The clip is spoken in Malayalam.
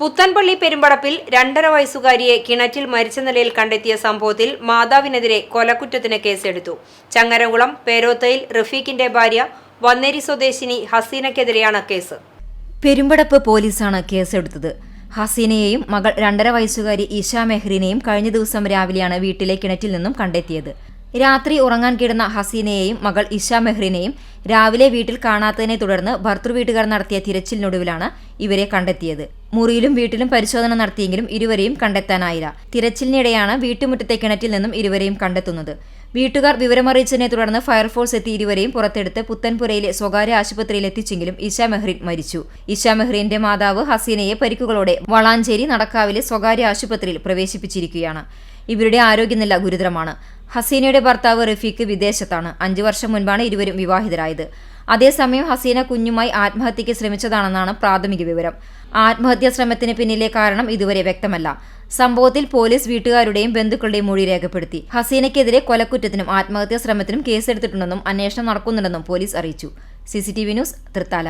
പുത്തൻപള്ളി പെരുമ്പടപ്പിൽ രണ്ടര വയസ്സുകാരിയെ കിണറ്റിൽ മരിച്ച നിലയിൽ കണ്ടെത്തിയ സംഭവത്തിൽ മാതാവിനെതിരെ കൊലക്കുറ്റത്തിന് കേസെടുത്തു. ചങ്ങരകുളം പേരോത്തയിൽ റഫീഖിന്റെ ഭാര്യ വന്നേരി സ്വദേശിനി ഹസീനക്കെതിരെയാണ് കേസ്. പെരുമ്പടപ്പ് പോലീസാണ് കേസെടുത്തത്. ഹസീനയെയും മകൾ രണ്ടര വയസ്സുകാരി ഇഷ മെഹ്റിനെയും കഴിഞ്ഞ ദിവസം രാവിലെയാണ് വീട്ടിലെ കിണറ്റിൽ നിന്നും കണ്ടെത്തിയത്. രാത്രി ഉറങ്ങാൻ കിടന്ന ഹസീനയെയും മകൾ ഇഷ മെഹ്റിനെയും രാവിലെ വീട്ടിൽ കാണാത്തതിനെ തുടർന്ന് ഭർത്തൃവീട്ടുകാർ നടത്തിയ തിരച്ചിലിനൊടുവിലാണ് ഇവരെ കണ്ടെത്തിയത്. മുറിയിലും വീട്ടിലും പരിശോധന നടത്തിയെങ്കിലും ഇരുവരെയും കണ്ടെത്താനായില്ല. തിരച്ചിലിനിടെയാണ് വീട്ടുമുറ്റത്തെ കിണറ്റിൽ നിന്നും ഇരുവരെയും കണ്ടെത്തുന്നത്. വീട്ടുകാർ വിവരമറിയിച്ചതിനെ തുടർന്ന് ഫയർഫോഴ്സ് എത്തി ഇരുവരെയും പുറത്തെടുത്ത് പുത്തൻപുരയിലെ സ്വകാര്യ ആശുപത്രിയിൽ എത്തിച്ചെങ്കിലും ഇഷ മെഹ്റിൻ മരിച്ചു. ഇഷ മെഹ്റിന്റെ മാതാവ് ഹസീനയെ പരിക്കുകളോടെ വളാഞ്ചേരി നടക്കാവിലെ സ്വകാര്യ ആശുപത്രിയിൽ പ്രവേശിപ്പിച്ചിരിക്കുകയാണ്. ഇവരുടെ ആരോഗ്യനില ഗുരുതരമാണ്. ഹസീനയുടെ ഭർത്താവ് റഫീഖ് വിദേശത്താണ്. അഞ്ചു വർഷം മുൻപാണ് ഇരുവരും വിവാഹിതരായത്. അതേസമയം ഹസീന കുഞ്ഞുമായി ആത്മഹത്യയ്ക്ക് ശ്രമിച്ചതാണെന്നാണ് പ്രാഥമിക വിവരം. ആത്മഹത്യാ ശ്രമത്തിന് പിന്നിലെ കാരണം ഇതുവരെ വ്യക്തമല്ല. സംഭവത്തിൽ പോലീസ് വീട്ടുകാരുടെയും ബന്ധുക്കളുടെയും മൊഴി രേഖപ്പെടുത്തി. ഹസീനയ്ക്കെതിരെ കൊലക്കുറ്റത്തിനും ആത്മഹത്യാ ശ്രമത്തിനും കേസെടുത്തിട്ടുണ്ടെന്നും അന്വേഷണം നടക്കുന്നുണ്ടെന്നും പോലീസ് അറിയിച്ചു. CCTV news Thrithala.